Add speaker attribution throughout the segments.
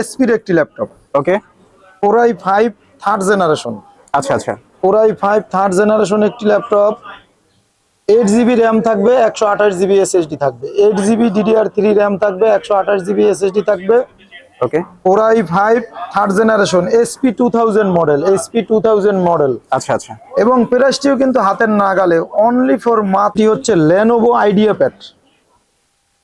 Speaker 1: এসপির একটি laptop
Speaker 2: okay
Speaker 1: core i five third generation
Speaker 2: আচ্ছা আচ্ছা।
Speaker 1: Core i five third generation একটি ল্যাপটপ এইট জিবি র্যাম থাকবে একশো আঠাশ জিবি এসএসডি থাকবে। Eight GB DDR three RAM থাকবে একশো আঠাশ জিবি এসএসডি থাকবে।
Speaker 2: Okay
Speaker 1: core i five third generation HP two thousand model HP two thousand model
Speaker 2: আচ্ছা আচ্ছা।
Speaker 1: এবং প্রাইসটিও কিন্তু হাতের নাগালে অনলি ফর মাত্র হচ্ছে Lenovo idea pad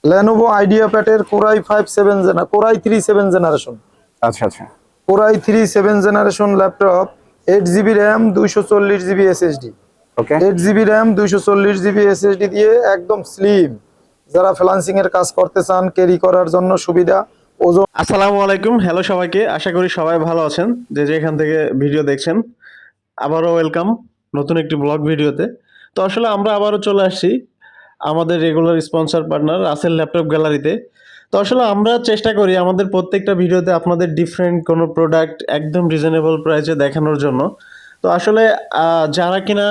Speaker 1: Lenovo idea প্যাডের core i five seven gen core i three seven generation
Speaker 2: আচ্ছা আচ্ছা।
Speaker 1: Core i three seven generation laptop eight GB RAM দুইশো চল্লিশ GB SSD
Speaker 2: okay
Speaker 1: eight GB RAM দুইশো চল্লিশ GB SSD দিয়ে একদম slim যারা ফ্রিল্যান্সিং এর কাজ করতে চান ক্যারি করার জন্য সুবিধা ওজন
Speaker 3: আসসালামু আলাইকুম। হ্যালো সবাইকে। আশা করি সবাই ভালো আছেন। যে যেখান থেকে ভিডিও দেখছেন আবারও ওয়েলকাম নতুন একটি ব্লগ ভিডিওতে তো আসলে আমরা আবারও চলে আসছি আমাদের regular sponsor partner Rasel laptop গ্যালারিতে তো আসলে আমরা চেষ্টা করি আমাদের প্রত্যেকটা ভিডিওতে আপনাদের ডিফারেন্ট কোনো প্রোডাক্ট একদম রিজনেবল প্রাইসে দেখানোর জন্য। তো আসলে যারা কিনা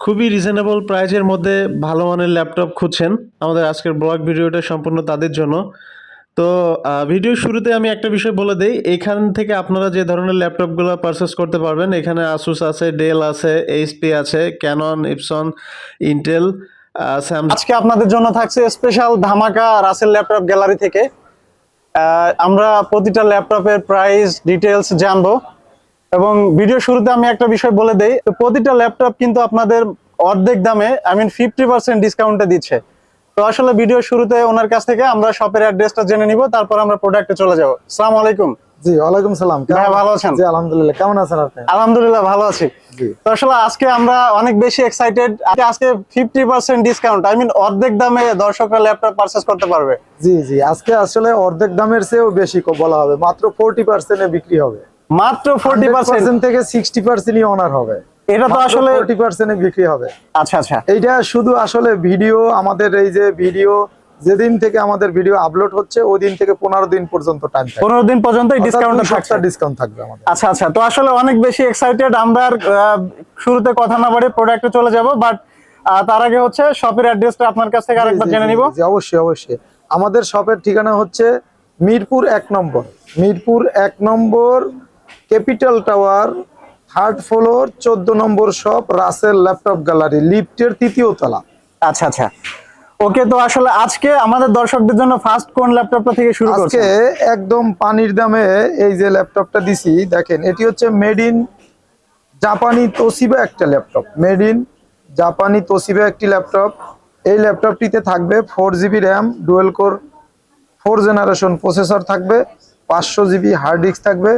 Speaker 3: খুবই রিজনেবল প্রাইসের মধ্যে ভালো মানের ল্যাপটপ খুঁজছেন, আমাদের আজকের ব্লগ ভিডিওটা সম্পূর্ণ তাদের জন্য। তো ভিডিও শুরুতে আমি একটা বিষয় বলে দিই, এখান থেকে আপনারা যে ধরনের ল্যাপটপগুলো পারচেস করতে পারবেন, এখানে আসুস আছে ডেল আছে এইচপি আছে ক্যানন ইপসন ইন্টেল
Speaker 2: আজকে আপনাদের জন্য থাকছে স্পেশাল ধামাকা রাসেল ল্যাপটপ গ্যালারি থেকে। আমরা প্রতিটা ল্যাপটপের প্রাইস ডিটেলস জানব। এবং ভিডিও শুরুতে আমি একটা বিষয় বলে দেই প্রতিটা ল্যাপটপ কিন্তু আপনাদের অর্ধেক দামে আই মিন ফিফটি পার্সেন্ট ডিসকাউন্টে দিচ্ছে। তো আসলে ভিডিও শুরুতে ওনার কাছ থেকে আমরা শপের অ্যাড্রেসটা জেনে নিব, তারপর আমরা প্রোডাক্টে চলে যাব। আসসালামু আলাইকুম।
Speaker 1: জি ওয়ালাইকুম সালাম।
Speaker 2: ভাই, ভালো আছেন?
Speaker 1: জি আলহামদুলিল্লাহ। কেমন আছেন আপনি?
Speaker 2: আলহামদুলিল্লাহ ভালো আছি। তো আসলে আজকে আমরা অনেক বেশি এক্সাইটেড আজকে fifty percent discount I mean অর্ধেক দামে দর্শকরা ল্যাপটপ পারচেস করতে পারবে।
Speaker 1: জি জি। আজকে আসলে অর্ধেক দামের চেয়েও বেশি বলা হবে। মাত্র ফোরটি পার্সেন্টে বিক্রি হবে।
Speaker 2: মাত্র ফোর্টি পার্সেন্ট
Speaker 1: পার্সেন্ট থেকে সিক্সটি পার্সেন্টই অনার হবে।
Speaker 2: এটা তো আসলে
Speaker 1: ফোরটি পার্সেন্টে বিক্রি হবে।
Speaker 2: আচ্ছা আচ্ছা।
Speaker 1: এইটা শুধু আসলে ভিডিও আমাদের এই যে ভিডিও যেদিন থেকে আমাদের ভিডিও আপলোড হচ্ছে ওই দিন থেকে পনেরো দিন পর্যন্ত টাইম
Speaker 2: পনেরো দিন পর্যন্ত ডিসকাউন্ট
Speaker 1: থাকবে আমাদের।
Speaker 2: আচ্ছা আচ্ছা তো আসলে অনেক বেশি এক্সাইটেড আমরা শুরুতে কথা না বাড়ি প্রোডাক্টে চলে যাব বাট তার আগে হচ্ছে শপের অ্যাড্রেসটা আপনার কাছ থেকে আরেকবার জেনে নিব।
Speaker 1: অবশ্যই অবশ্যই। আমাদের শপের ঠিকানা হচ্ছে মিরপুর এক নম্বর। মিরপুর এক number capital tower third floor চোদ্দ number shop Rasel laptop gallery লিফটের তৃতীয় তলা।
Speaker 2: আচ্ছা আচ্ছা। ওকে তো আসলে আজকে আমাদের দর্শকদের জন্য ফার্স্ট কোন ল্যাপটপটা থেকে শুরু করছে
Speaker 1: আজকে একদম পানির দামে এই যে ল্যাপটপটা দিছি দেখেন এটি হচ্ছে মেড ইন জাপানি তোসিবা একটা ল্যাপটপ মেড ইন জাপানি তোসিবা একটি ল্যাপটপ এই ল্যাপটপটিতে থাকবে four GB RAM dual core four generation processor থাকবে পাঁচশো জিবি হার্ড ডিস্ক থাকবে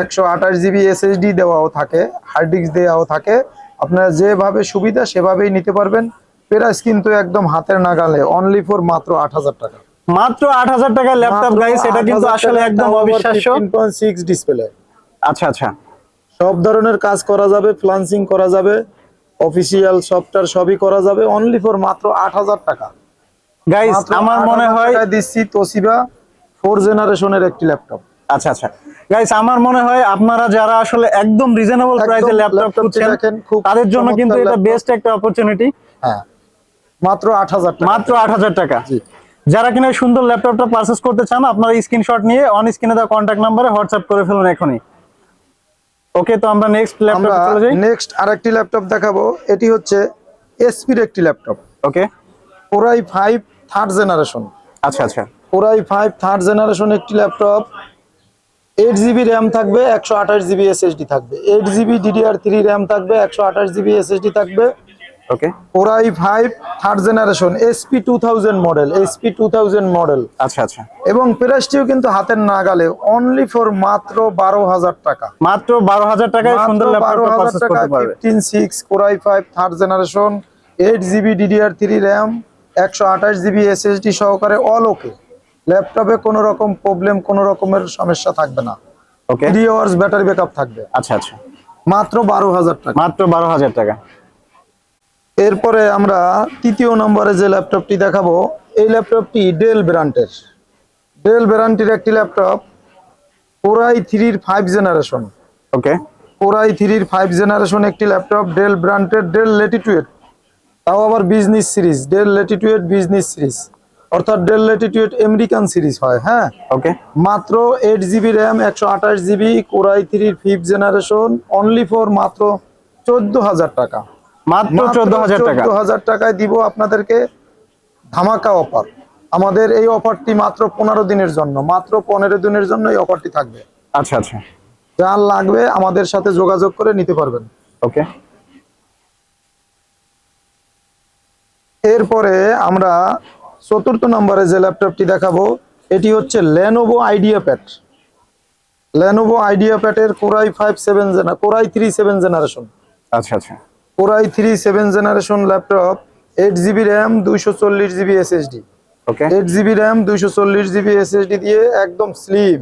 Speaker 1: একশো আঠাশ জিবি এসএসডি দেওয়াও থাকে হার্ড ডিস্ক দেওয়াও থাকে। আপনারা যেভাবে সুবিধা সেভাবেই নিতে পারবেন। প্রাইস কিন্তু একদম হাতের নাগালে অনলি ফর মাত্র আট হাজার টাকা।
Speaker 2: মাত্র আট হাজার টাকা ল্যাপটপ গাইস এটা কিন্তু আসলে একদম অবিশ্বাস্য।
Speaker 1: সিক্স ডিসপ্লে
Speaker 2: আচ্ছা আচ্ছা।
Speaker 1: সব ধরনের কাজ করা যাবে ফ্লান্সিং করা যাবে অফিসিয়াল সফটওয়্যার সবই করা যাবে অনলি ফর মাত্র আট হাজার টাকা।
Speaker 2: গাইস আমার মনে হয়
Speaker 1: দিচ্ছি তোসিবা ফোর জেনারেশনের একটি ল্যাপটপ
Speaker 2: আচ্ছা আচ্ছা। গাইস আমার মনে হয় আপনারা যারা আসলে একদম রিজনেবল প্রাইসে ল্যাপটপ খুঁজছেন
Speaker 1: খুব
Speaker 2: তাদের জন্য কিন্তু এটা বেস্ট একটা অপরচুনিটি
Speaker 1: হ্যাঁ। মাত্র আট হাজার
Speaker 2: মাত্র আট হাজার টাকা। যারা কিনা সুন্দর ল্যাপটপটা পারচেস করতে চান আপনারা স্ক্রিনশট নিয়ে অন স্ক্রিনে দেওয়া কন্ট্যাক্ট নাম্বারে হোয়াটসঅ্যাপ করে ফেলুন এখনই। ওকে তো আমরা নেক্সট ল্যাপটপ চলে যাই।
Speaker 1: নেক্সট আরেকটি ল্যাপটপ দেখাবো। এটি হচ্ছে এসপির একটি laptop
Speaker 2: okay
Speaker 1: core i five third generation
Speaker 2: আচ্ছা আচ্ছা।
Speaker 1: Core i five third generation একটি ল্যাপটপ এইট জিবি র্যাম থাকবে একশো আঠাশ জিবি এসএসডি থাকবে। Eight GB DDR three RAM থাকবে একশো আঠাশ জিবি এসএসডি থাকবে।
Speaker 2: Okay
Speaker 1: core i five third generation HP two thousand model HP two thousand model
Speaker 2: আচ্ছা আচ্ছা।
Speaker 1: এবং প্রাইসটিও কিন্তু হাতের নাগালে অনলি ফর মাত্র বারো হাজার টাকা।
Speaker 2: মাত্র বারো হাজার টাকায় সুন্দর ল্যাপটপ
Speaker 1: টাকা
Speaker 2: করতে পারবে।
Speaker 1: Fifteen six core i five third generation eight GB DDR three RAM একশো আঠাশ জিবি এসএসডি সহকারে অল ওকে ল্যাপটপে কোনো রকম প্রবলেম কোনো রকমের সমস্যা থাকবে না।
Speaker 2: Okay
Speaker 1: three hours battery backup থাকবে।
Speaker 2: আচ্ছা আচ্ছা।
Speaker 1: মাত্র বারো হাজার টাকা।
Speaker 2: মাত্র বারো হাজার টাকা।
Speaker 1: এরপরে আমরা তৃতীয় নম্বরে যে ল্যাপটপটি দেখাবো এই ল্যাপটপটি ডেল ব্র্যান্ডের। ডেল ব্র্যান্ডের একটি ল্যাপটপ কোরাই থ্রির five generation.
Speaker 2: Okay.
Speaker 1: Core i থ্রির ফাইভ জেনারেশন একটি ল্যাপটপ ডেল ব্র্যান্ডের ডেল লেটিটুয়েট তাও আবার business series Dell latitude business series. অর্থাৎ ডেল ল্যাটিটিউড আমেরিকান সিরিজ হয় হ্যাঁ?
Speaker 2: ওকে।
Speaker 1: মাত্র এইট জিবি র্যাম একশো আঠাশ জিবি কোরাই থ্রির ফিফথ জেনারেশন অনলি ফর মাত্র চোদ্দ হাজার টাকা।
Speaker 2: মাত্র চোদ্দ হাজার টাকা।
Speaker 1: হাজার টাকায় দিব আপনাদেরকে ধামাকা অফার। আমাদের এই অফারটি মাত্র পনেরো দিনের জন্য মাত্র পনেরো দিনের জন্য এই অফারটি থাকবে।
Speaker 2: আচ্ছা আচ্ছা।
Speaker 1: লাগবে আমাদের সাথে যোগাযোগ করে নিতে পারবেন।
Speaker 2: ওকে।
Speaker 1: এরপরে আমরা চতুর্থ নম্বরে যে ল্যাপটপটি দেখাবো এটি হচ্ছে Lenovo idea pad Lenovo idea প্যাডের core i five seven gen core i three seven generation
Speaker 2: আচ্ছা আচ্ছা।
Speaker 1: Core i three seven generation laptop eight GB RAM দুইশো চল্লিশ GB SSD eight GB RAM দুইশো চল্লিশ জিবি এসএসডি দিয়ে একদম slim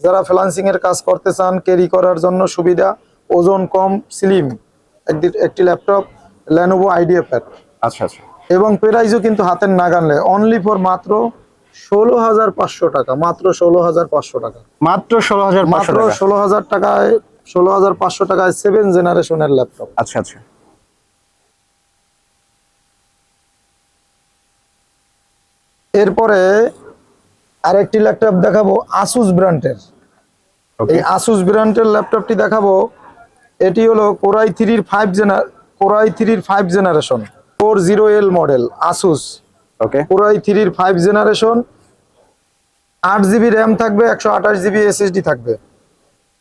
Speaker 1: যারা ফ্লান্সিং এর কাজ করতে চান ক্যারি করার জন্য সুবিধা ওজন কম স্লিম একটি ল্যাপটপ লেনোভো আইডিয়া প্যাড
Speaker 2: আচ্ছা আচ্ছা।
Speaker 1: এবং প্রাইজও কিন্তু হাতের নাগালে অনলি ফর মাত্র ষোলো হাজার পাঁচশো টাকা মাত্র ষোলো হাজার পাঁচশো টাকা।
Speaker 2: মাত্র ষোলো হাজার
Speaker 1: মাত্র ষোলো হাজার টাকায় ষোলো হাজার পাঁচশো টাকায় সেভেন জেনারেশনের ল্যাপটপ
Speaker 2: আচ্ছা আচ্ছা।
Speaker 1: এরপরে আরেকটি ল্যাপটপ দেখাবো আসুস ব্র্যান্ডের এই আসুস ব্র্যান্ডের ল্যাপটপটি দেখাবো। এটি হলো কোরাই থ্রির ফাইভ জেনার কোরাই থ্রির five generation four zero L model Asus
Speaker 2: okay
Speaker 1: core i থ্রির ফাইভ জেনারেশন আট জিবি র্যাম থাকবে একশো আঠাশ জিবি এসএসডি থাকবে।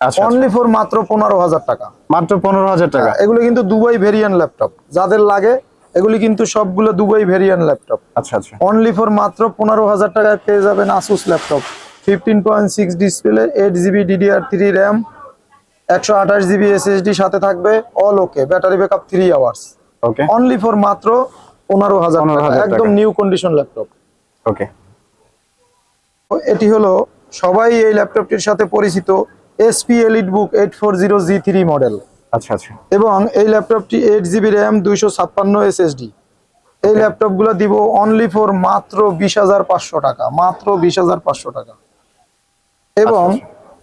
Speaker 2: আচ্ছা
Speaker 1: অনলি ফর মাত্র পনেরো হাজার টাকা।
Speaker 2: মাত্র পনেরো হাজার টাকা।
Speaker 1: এগুলো কিন্তু দুবাই ভেরিয়েন্ট ল্যাপটপ যাদের লাগে এগুলি কিন্তু সবগুলো দুবাই ভেরিয়ান ল্যাপটপ।
Speaker 2: আচ্ছা আচ্ছা।
Speaker 1: অনলি ফর মাত্র পনেরো হাজার টাকায় পেয়ে যাবেন Asus laptop. Fifteen point six display eight GB DDR three RAM একশো আঠাশ জিবি এসএসডি সাথে থাকবে all okay battery backup three hours
Speaker 2: okay
Speaker 1: only for মাত্র পনেরো হাজার
Speaker 2: 15,000
Speaker 1: টাকা
Speaker 2: টাকা।
Speaker 1: একদম নিউ কন্ডিশন ল্যাপটপ।
Speaker 2: ওকে
Speaker 1: এটি হলো সবাই এই ল্যাপটপটির সাথে পরিচিত HP elite book eight four zero G three model
Speaker 2: আচ্ছা আচ্ছা।
Speaker 1: এবং এই ল্যাপটপটি এইট জিবি র্যাম দুইশো ছাপ্পান্ন এসএসডি এই ল্যাপটপগুলো দিব অনলি ফর মাত্র বিশ হাজার পাঁচশো টাকা মাত্র বিশ হাজার পাঁচশো টাকা। এবং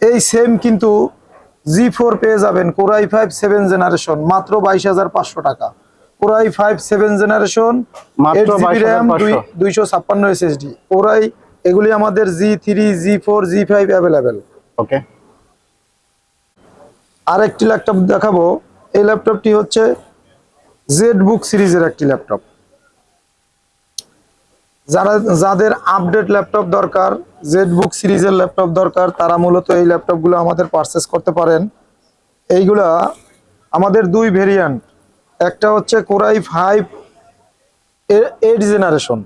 Speaker 1: এই সেম কিন্তু জি ফোর পেয়ে যাবেন কোরাই ফাইভ সেভেন জেনারেশন মাত্র বাইশ হাজার পাঁচশো টাকা। Core i five seven generation
Speaker 2: মাত্র
Speaker 1: এইট জিবি র্যাম দুইশো ছাপ্পান্ন এসএসডি কোরাই এগুলি আমাদের G three G four G five available
Speaker 2: okay
Speaker 1: আরেকটি ল্যাপটপ দেখাবো। এই ল্যাপটপটি হচ্ছে জেড বুক সিরিজের একটি ল্যাপটপ যারা যাদের আপডেট ল্যাপটপ দরকার জেড বুক সিরিজের ল্যাপটপ দরকার তারা মূলত এই ল্যাপটপগুলো আমাদের পারচেস করতে পারেন। এইগুলা আমাদের দুই ভেরিয়েন্ট একটা হচ্ছে কোরাই ফাইভ এইট জেনারেশন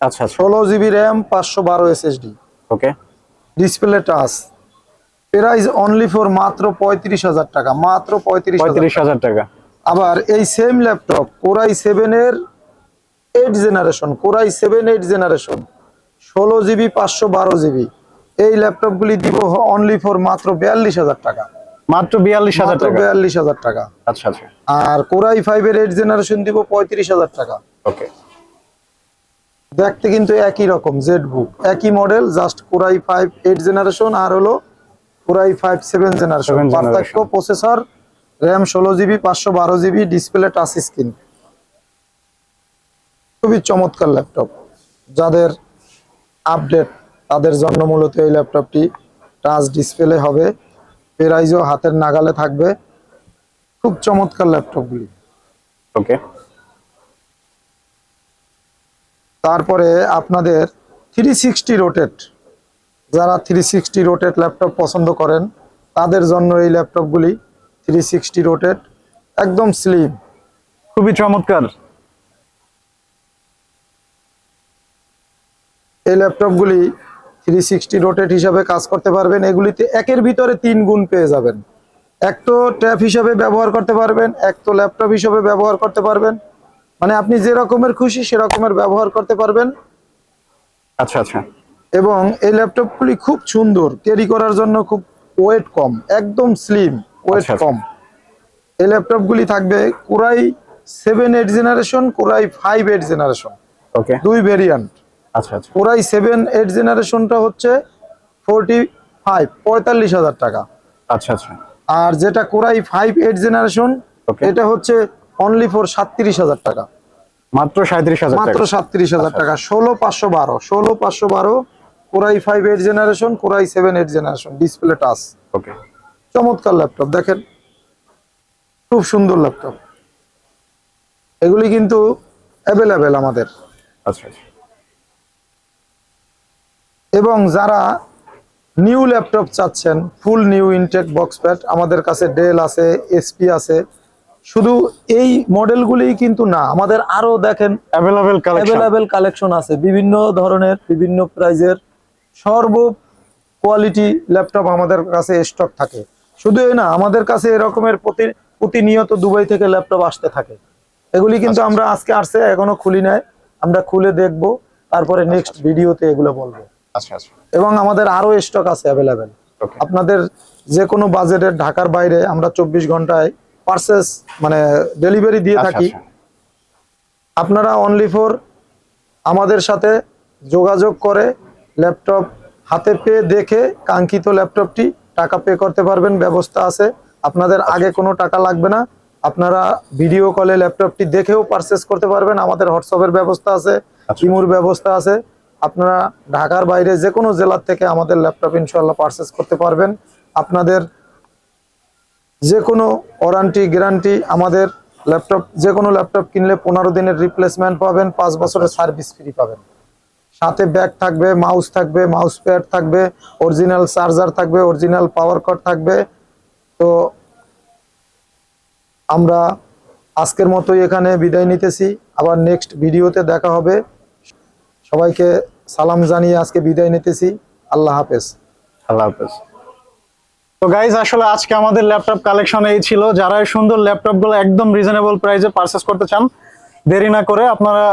Speaker 2: আচ্ছা
Speaker 1: ষোলো জিবি র্যাম পাঁচশো বারো SSD
Speaker 2: okay
Speaker 1: display touch price only for মাত্র পঁয়ত্রিশ হাজার টাকা মাত্র পঁয়ত্রিশ
Speaker 2: পঁয়ত্রিশ হাজার টাকা।
Speaker 1: আবার এই same laptop core i seven এর eight generation core i seven eight generation ষোলো জিবি পাঁচশো বারো জিবি এই ল্যাপটপগুলি দিব অনলি ফর মাত্র বিয়াল্লিশ হাজার টাকা।
Speaker 2: মাত্র বিয়াল্লিশ হাজার টাকা।
Speaker 1: বিয়াল্লিশ হাজার টাকা।
Speaker 2: আচ্ছা আচ্ছা।
Speaker 1: আর কোরাই ফাইভ এর এইট জেনারেশন দিব পঁয়ত্রিশ হাজার টাকা।
Speaker 2: ওকে।
Speaker 1: দেখতে কিন্তু একই রকম জেড বুক একই model just core i five eight generation আর হলো কোরাই ফাইভ সেভেন জেনারেশন
Speaker 2: 7
Speaker 1: পার্থক্য প্রসেসর র্যাম ষোলো জিবি পাঁচশো বারো জিবি ডিসপ্লে টাচ স্ক্রিন খুবই চমৎকার ল্যাপটপ যাদের আপডেট তাদের জন্য মূলত এই ল্যাপটপটি টাচ ডিসপ্লে হবে। প্রাইজও হাতের নাগালে থাকবে। খুব চমৎকার ল্যাপটপগুলি
Speaker 2: ওকে
Speaker 1: তারপরে আপনাদের থ্রি সিক্সটি রোটেট যারা থ্রি সিক্সটি রোটেট ল্যাপটপ পছন্দ করেন তাদের জন্য এই ল্যাপটপগুলি থ্রি সিক্সটি রোটেট একদম স্লিম
Speaker 2: খুবই চমৎকার।
Speaker 1: এই ল্যাপটপগুলি থ্রি সিক্সটি রোটেট হিসাবে কাজ করতে পারবেন এগুলিতে একের ভিতরে তিন গুণ পেয়ে যাবেন। এক তো ট্যাপ হিসাবে ব্যবহার করতে পারবেন এক তো ল্যাপটপ হিসাবে ব্যবহার করতে পারবেন। মানে আপনি যে রকমের খুশি সেরকমের ব্যবহার করতে পারবেন।
Speaker 2: আচ্ছা আচ্ছা।
Speaker 1: এবং এই ল্যাপটপগুলি খুব সুন্দর ক্যারি করার জন্য খুব ওয়েট কম একদম স্লিম ওয়েট
Speaker 2: আচ্ছা, আচ্ছা।
Speaker 1: কম। এই ল্যাপটপগুলি থাকবে core i seven eight generation core i five eight generation
Speaker 2: okay
Speaker 1: দুই ভেরিয়েন্ট
Speaker 2: আচ্ছা আচ্ছা।
Speaker 1: কোরাই সেভেন এইট জেনারেশনটা হচ্ছে ফোরটি ফাইভ পঁয়তাল্লিশ হাজার টাকা।
Speaker 2: আচ্ছা আচ্ছা।
Speaker 1: আর যেটা কোরাই ফাইভ এইট জেনারেশন. এটা হচ্ছে অনলি ফর সাতত্রিশ হাজার টাকা।
Speaker 2: মাত্র সাঁত্রিশ হাজার
Speaker 1: মাত্র
Speaker 2: টাকা।
Speaker 1: সাতত্রিশ হাজার
Speaker 2: আচ্ছা।
Speaker 1: টাকা ষোলো পাঁচশো বারো ষোলো পাঁচশো বারো core i five eight generation core i seven eight generation display touch
Speaker 2: okay
Speaker 1: চমৎকার ল্যাপটপ দেখেন। খুব সুন্দর ল্যাপটপ এগুলি কিন্তু অ্যাভেলেবেল আমাদের।
Speaker 2: আচ্ছা আচ্ছা।
Speaker 1: এবং যারা নিউ ল্যাপটপ চাচ্ছেন full new intact box pack আমাদের কাছে ডেল আছে এসপি আছে শুধু এই মডেলগুলি কিন্তু না আমাদের আরও দেখেন
Speaker 2: অ্যাভেলেবেল
Speaker 1: অ্যাভেলেবেল কালেকশন আছে বিভিন্ন ধরনের বিভিন্ন প্রাইজের সর্ব কোয়ালিটি ল্যাপটপ আমাদের কাছে স্টক থাকে। শুধু এই না আমাদের কাছে এরকমের প্রতি প্রতিনিয়ত দুবাই থেকে ল্যাপটপ আসতে থাকে। এগুলি কিন্তু আমরা আজকে আসছে এখনও খুলি নাই। আমরা খুলে দেখব তারপরে নেক্সট ভিডিওতে এগুলো বলব।
Speaker 2: আচ্ছা আচ্ছা।
Speaker 1: এবং আমাদের আরও স্টক আছে অ্যাভেলেবেল আপনাদের যে কোনো বাজেটের ঢাকার বাইরে আমরা চব্বিশ ঘন্টায় পার্সেস মানে ডেলিভারি দিয়ে
Speaker 2: আচ্ছা
Speaker 1: থাকি।
Speaker 2: আচ্ছা।
Speaker 1: আপনারা অনলি ফর আমাদের সাথে যোগাযোগ করে ল্যাপটপ হাতে পেয়ে দেখে কাঙ্ক্ষিত ল্যাপটপটি টাকা পে করতে পারবেন ব্যবস্থা আছে। আপনাদের আগে কোনো টাকা লাগবে না। আপনারা ভিডিও কলে ল্যাপটপটি দেখেও পারচেস করতে পারবেন। আমাদের হোয়াটসঅ্যাপের ব্যবস্থা আছে
Speaker 2: আচ্ছা।
Speaker 1: ইমুর ব্যবস্থা আছে। আপনারা ঢাকার বাইরে যে কোনো জেলার থেকে আমাদের ল্যাপটপ ইনশাল্লাহ পারচেস করতে পারবেন। আপনাদের যে কোনো ওয়ারান্টি গ্যারান্টি আমাদের ল্যাপটপ যে কোনো ল্যাপটপ কিনলে পনেরো দিনের রিপ্লেসমেন্ট পাবেন পাঁচ বছরের সার্ভিস ফ্রি পাবেন। সাথে ব্যাগ থাকবে মাউস থাকবে মাউস প্যাড থাকবে অরিজিনাল চার্জার থাকবে অরিজিনাল পাওয়ার কট থাকবে। তো আমরা আজকের মতোই এখানে বিদায় নিতেছি। আবার নেক্সট ভিডিওতে দেখা হবে। সবাইকে সালাম জানিয়ে আজকে বিদায় নিতেছি। আল্লাহ হাফেজ।
Speaker 2: আল্লাহ হাফেজ। তো গাইজ আসলে আজকে আমাদের ল্যাপটপ কালেকশন এই ছিল। যারা এই সুন্দর ল্যাপটপগুলো একদম রিজনেবল প্রাইসে পারচেস করতে চান দেরি না করে আপনারা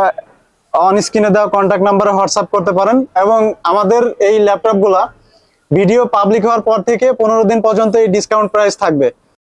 Speaker 2: অন স্ক্রিনে দেওয়া কন্ট্যাক্ট নাম্বারে হোয়াটসঅ্যাপ করতে পারেন এবং আমাদের এই ল্যাপটপগুলা ভিডিও পাবলিক হওয়ার পর থেকে পনেরো দিন পর্যন্ত এই ডিসকাউন্ট প্রাইস থাকবে।